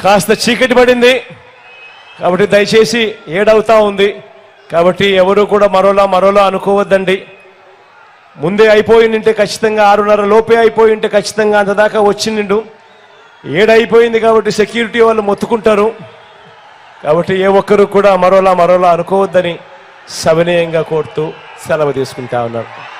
కాస్త చీకటి పడింది. కాబట్టి దయచేసి ఏడవుతా ఉంది. కాబట్టి ఎవరు కూడా మరోలా మరోలా అనుకోవద్దండి. ముందే అయిపోయిందంటే ఖచ్చితంగా ఆరున్నర లోపే అయిపోయి ఉంటే ఖచ్చితంగా అంత దాకా వచ్చిండు. ఏడైపోయింది కాబట్టి సెక్యూరిటీ వాళ్ళు మొత్తుకుంటారు. కాబట్టి ఏ ఒక్కరు కూడా మరోలా మరోలా అనుకోవద్దని సవినయంగా కోరుతూ సెలవు తీసుకుంటా ఉన్నారు.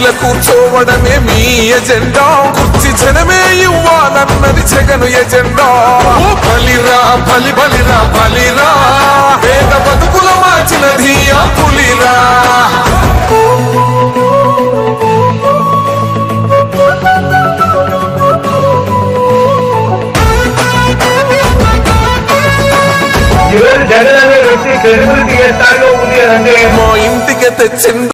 కుర్చీల కూర్చోవడమే మీ ఎజెండా. కుర్చీ జనమే ఇవ్వాలన్నది జగను ఎజెండా. ఓ బలిరా బలి బలిరా బలిరా. పేద బతుకుల మార్చినది ఆ పులిరా. మా ఇంటికి తెచ్చిండు